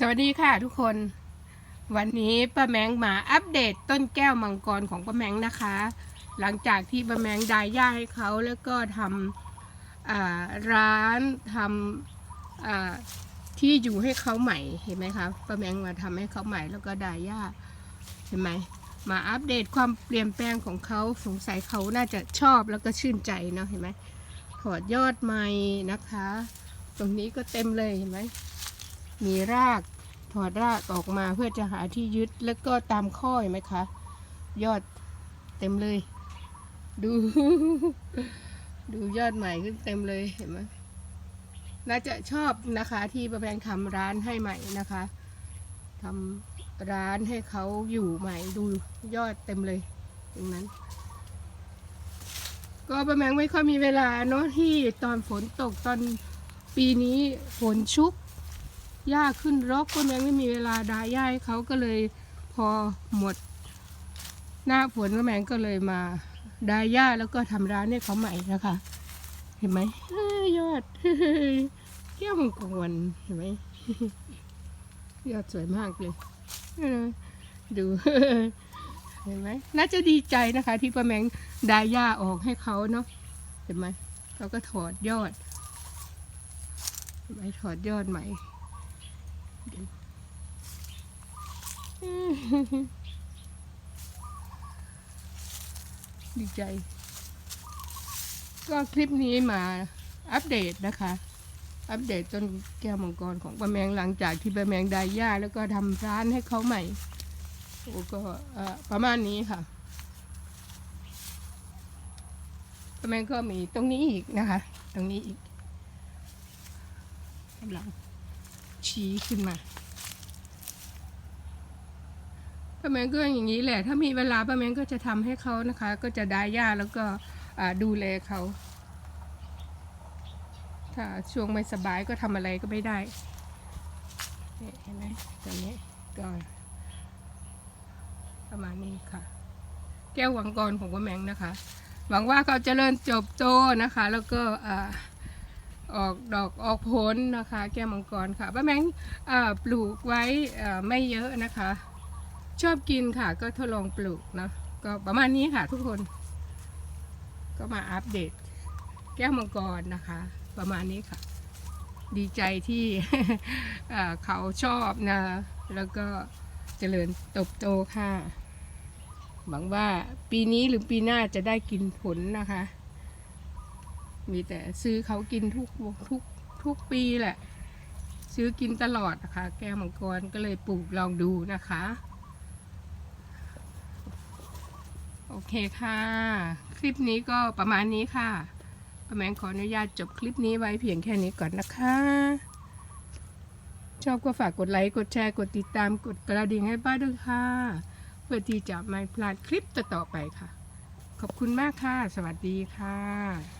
สวัสดีค่ะทุกคน วันนี้ป้าแมงมาอัปเดตต้นแก้วมังกรของป้าแมงนะคะ หลังจากที่ป้าแมงดายหญ้าให้เขาแล้วก็ทำร้านทำที่อยู่ให้เขาใหม่เห็นไหมคะป้าแมงมาทำให้เขาใหม่แล้วก็ดายหญ้าเห็นไหมมาอัปเดตความเปลี่ยนแปลงของเขาสงสัยเขาน่าจะชอบแล้วก็ชื่นใจเนาะเห็นไหมถอดยอดใหม่นะคะ ตรงนี้ก็เต็มเลยเห็นไหม มีรากถอดรากออกมาเพื่อจะหาที่ยึดแล้วก็ตามข้อเห็นไหมคะ ยอดเต็มเลย ดู ดูยอดใหม่ขึ้นเต็มเลยเห็นไหมน่าจะชอบนะคะที่ประแพงทำร้านให้ใหม่นะคะทำร้านให้เขาอยู่ใหม่ดูยอดเต็มเลยตรงนั้น ก็ประแมงไม่ค่อยมีเวลาเนาะที่ตอนฝนตกตอนปีนี้ฝนชุก หญ้าขึ้นรกก็ยังไม่มีเวลาดาหญ้าให้เขาก็เลยพอหมด หน้าฝนก็แมงก็เลยมาดาหญ้าแล้วก็ทำร้านให้เขาใหม่นะคะ เห็นไหมเอ้ยยอดเที่ยวมังกรเห็นไหมยอดสวยมากเลยดูเห็นไหมน่าจะดีใจนะคะ ที่ป้าแมงดาหญ้าออกให้เขาเนาะเห็นไหมเราก็ถอดยอดเห็นไหมถอดยอดใหม่ ดีใจ ก็คลิปนี้มาอัปเดตนะคะ อัปเดตต้นแก้วมังกรของป้าแมงหลังจากที่ป้าแมงได้หญ้าแล้วก็ทำร้านให้เขาใหม่โอ้ก็ประมาณนี้ค่ะป้าแมงก็มีตรงนี้อีกนะคะ ตรงนี้อีกกำลังชี้ขึ้นมา ป้าแมงก็อย่างนี้แหละ ถ้ามีเวลาป้าแมงก็จะทำให้เขานะคะ ก็จะได้หญ้าแล้วก็ดูแลเขาถ้าช่วงไม่สบายก็ทำอะไรก็ไม่ได้นี่เห็นไหมตรงนี้ก็ประมาณนี้ค่ะ แก้ววังกรของป้าแมงนะคะ หวังว่าเขาเจะเริญจบโตนะคะ แล้วก็อ่าออกดอกออกผลนะคะ แก้วมังกรค่ะป้าแมงปลูกไว้ไม่เยอะนะคะ ชอบกินค่ะ ก็ทดลองปลูกนะก็ประมาณนี้ค่ะทุกคน ก็มาอัปเดต แก้วมังกรนะคะ ประมาณนี้ค่ะ ดีใจที่เอ่อเขาชอบนะ แล้วก็เจริญเติบโตค่ะหวังว่าปีนี้หรือปีหน้าจะได้กินผลนะคะ มีแต่ซื้อเขากินทุกทุกทุกปีแหละ ซื้อกินตลอดนะคะ แก้วมังกรก็เลยปลูกลองดูนะคะ โอเคค่ะ คลิปนี้ก็ประมาณนี้ค่ะประแมงขออนุญาตจบคลิปนี้ไว้เพียงแค่นี้ก่อนนะคะ ชอบก็ฝากกดไลค์ กดแชร์ กดติดตาม กดกระดิ่งให้ป้าด้วยค่ะ เพื่อที่จะไม่พลาดคลิปต่อๆไปค่ะ ขอบคุณมากค่ะ สวัสดีค่ะ